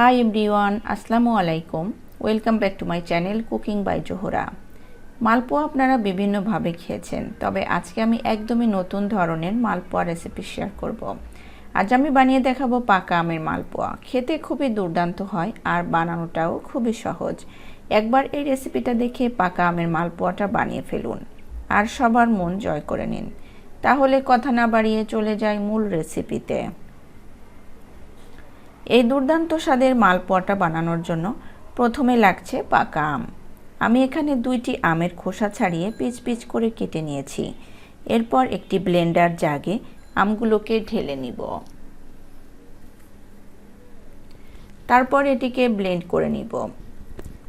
High everyone আসসালামু আলাইকুম welcome back to my channel cooking by Zohra malpua আপনারা বিভিন্নভাবে খেয়েছেন, তবে আজকে আমি একদমই নতুন ধরনের মালপোয়া রেসিপি শেয়ার করব। আজ আমি বানিয়ে দেখাবো পাকা আমের মালপোয়া। খেতে খুবই দুর্দান্ত হয় আর বানানোটাও খুবই সহজ। একবার এই রেসিপিটা দেখে পাকা আমের মালপোয়াটা বানিয়ে ফেলুন আর সবার মন জয় করে নিন। তাহলে কথা না বাড়িয়ে চলে যায় মূল রেসিপিতে এই দুর্দান্ত স্বাদের মালপোয়াটা বানানোর জন্য প্রথমে লাগছে পাকা আম। আমি এখানে দুইটি আমের খোসা ছাড়িয়ে পিচ পিচ করে কেটে নিয়েছি। এরপর একটি ব্লেন্ডার জাগে আমগুলোকে ঢেলে নিব। তারপর এটিকে ব্লেন্ড করে নিব।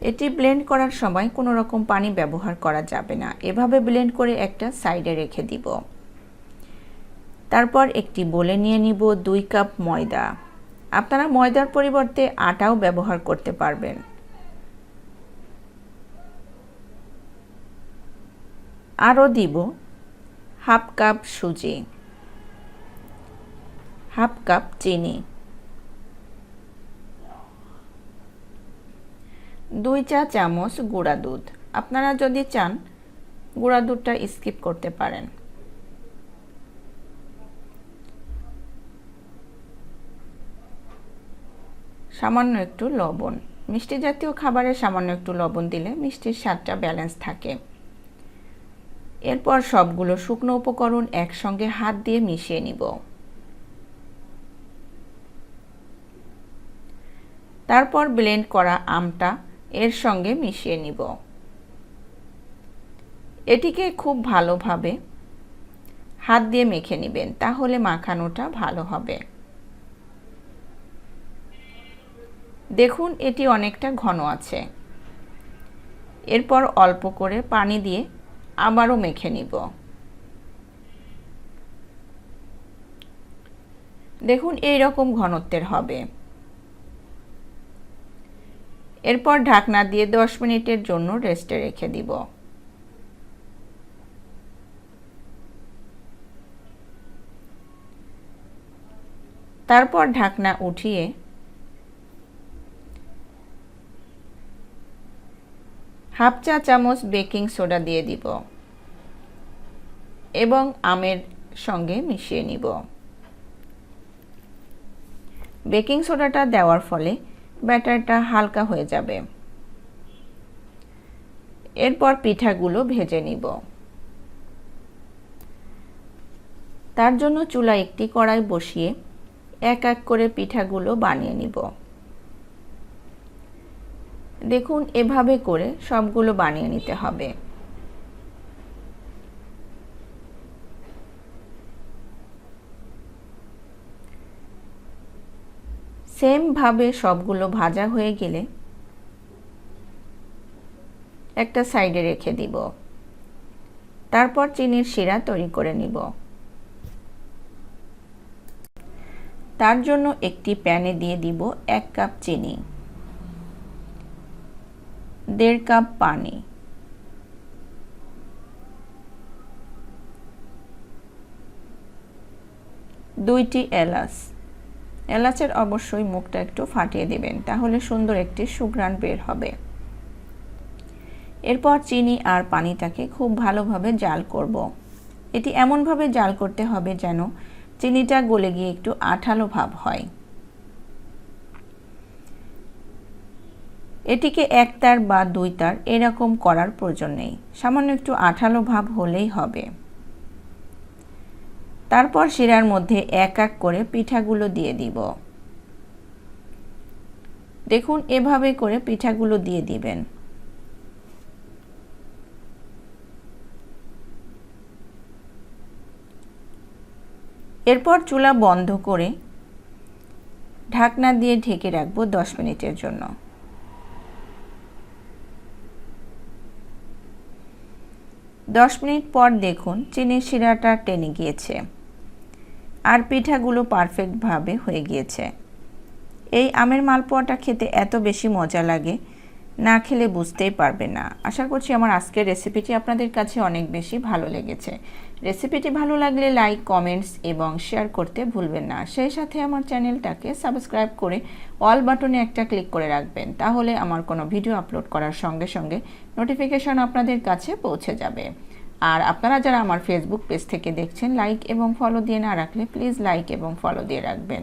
এটি ব্লেন্ড করার সময় কোনো রকম পানি ব্যবহার করা যাবে না। এভাবে ব্লেন্ড করে একটা সাইডে রেখে দিব। তারপর একটি বলে নিয়ে নিব দুই কাপ ময়দা। আপনারা ময়দার পরিবর্তে আটাও ব্যবহার করতে পারবেন। আরও দিব হাফ কাপ সুজি, হাফ কাপ চিনি, দুই চা চামচ গুঁড়া দুধ। আপনারা যদি চান, গুঁড়া দুধটা স্কিপ করতে পারেন। সামান্য একটু লবণ। মিষ্টি জাতীয় খাবারে সামান্য একটু লবণ দিলে মিষ্টির স্বাদটা ব্যালেন্স থাকে। এরপর সবগুলো শুকনো উপকরণ একসঙ্গে হাত দিয়ে মিশিয়ে নিব। তারপর ব্লেন্ড করা আমটা এর সঙ্গে মিশিয়ে নিব। এটিকে খুব ভালোভাবে হাত দিয়ে মেখে নেবেন, তাহলে মাখানোটা ভালো হবে। দেখুন, এটি অনেকটা ঘন আছে। এরপর অল্প করে পানি দিয়ে আবারও মেখে নিব। দেখুন, এই রকম ঘনত্বের হবে। এরপর ঢাকনা দিয়ে দশ মিনিটের জন্য রেস্টে রেখে দিব। তারপর ঢাকনা উঠিয়ে হাফ চা চামচ বেকিং সোডা দিয়ে দিব এবং আমের সঙ্গে মিশিয়ে নিব। বেকিং সোডাটা দেওয়ার ফলে ব্যাটারটা হালকা হয়ে যাবে। এরপর পিঠাগুলো ভেজে নিব। তার জন্য চুলা একটি কড়াই বসিয়ে এক এক করে পিঠাগুলো বানিয়ে নিব। দেখুন, এভাবে করে সবগুলো বানিয়ে নিতে হবে। সেমভাবে সবগুলো ভাজা হয়ে গেলে একটা সাইডে রেখে দিব। তারপর চিনির শিরা তৈরি করে নিব। তার জন্য একটি প্যানে দিয়ে দিব এক কাপ চিনি। দেড় কাপ পানি। দুইটি এলাচ। এলাচের অবশ্যই মুখটা একটু ফাটিয়ে দিবেন, তাহলে সুন্দর একটি সুঘ্রাণ বের হবে। এরপর চিনি আর পানিটাকে খুব ভালোভাবে জাল করব। এটি এমনভাবে জাল করতে হবে যেন চিনিটা গলে গিয়ে একটু আঠালো ভাব হয়। এটিকে এক তার বা দুই তার এরকম করার প্রয়োজন নেই। সামান্য একটু আঠালো ভাব হলেই হবে। তারপর শিরার মধ্যে এক এক করে পিঠাগুলো দিয়ে দিব। দেখুন, এভাবে করে পিঠাগুলো দিয়ে দিবেন। এরপর চুলা বন্ধ করে ঢাকনা দিয়ে ঢেকে রাখব দশ মিনিটের জন্য। দশ মিনিট পর দেখুন চিনির শিরাটা টেনে গিয়েছে আর পিঠাগুলো পারফেক্টভাবে হয়ে গিয়েছে। এই আমের মালপোয়াটা খেতে এত বেশি মজা লাগে না খেলে বুঝতেই পারবে না। আশা করছি আমার আজকের রেসিপিটি আপনাদের কাছে অনেক বেশি ভালো লেগেছে। রেসিপিটি ভালো লাগলে লাইক কমেন্টস এবং শেয়ার করতে ভুলবেন না। সেই সাথে আমার চ্যানেলটাকে সাবস্ক্রাইব করে অল বাটনে একটা ক্লিক করে রাখবেন। তাহলে আমার কোনো ভিডিও আপলোড করার সঙ্গে সঙ্গে নোটিফিকেশন আপনাদের কাছে পৌঁছে যাবে। আর আপনারা যারা আমার ফেসবুক পেজ থেকে দেখছেন লাইক এবং ফলো দিয়ে না রাখলে প্লিজ লাইক এবং ফলো দিয়ে রাখবেন।